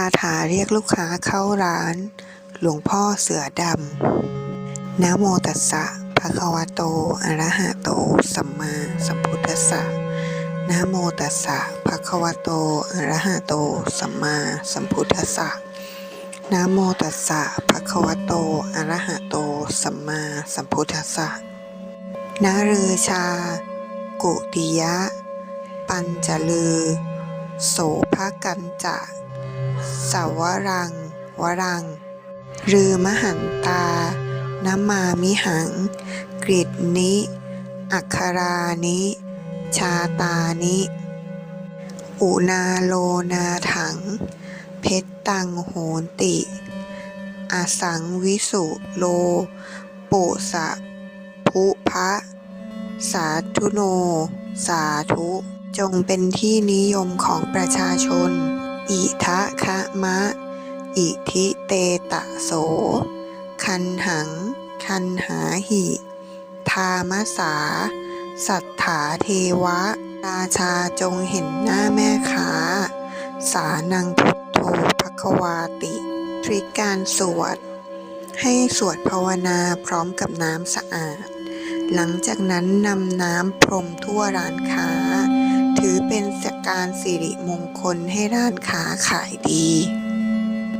าถาเรียกลูกค้าเข้าร้าน หลวงพ่อเสือดำนะโมตัสสะภะคะวะโต อะระหะโต สัมมาสัมพุทธัสสะนะโมตัสสะภะคะวะโต อะระหะโต สัมมาสัมพุทธัสสะนะโมตัสสะภะคะวะโต อะระหะโต สัมมาสัมพุทธัสสะนะเรือชา กุติยะ ปัญจลือ โสภกันจะ สาวรัง วรัง รือมหันตานมามิหัง กริตนิ อัคารานิ ชาตานิ อุนาโลนาถัง เพชรตังโหนติอสังวิสุโล ปุสะภุพะ สาธุโน สาธุ จงเป็นที่นิยมของประชาชน อิทะคะมะ อิทิเตตะโส คันหัง คันหาหิ ทามสา สัทธาเทวะ ราชาจงเห็นหน้าแม่ค้า สานังพุทโธภควาติ ทริกการสวด ให้สวดภาวนาพร้อมกับน้ำสะอาด หลังจากนั้นนำน้ำพรมทั่วร้านค้า ถือเป็นส การสิริมงคลให้ร้านค้าขายดี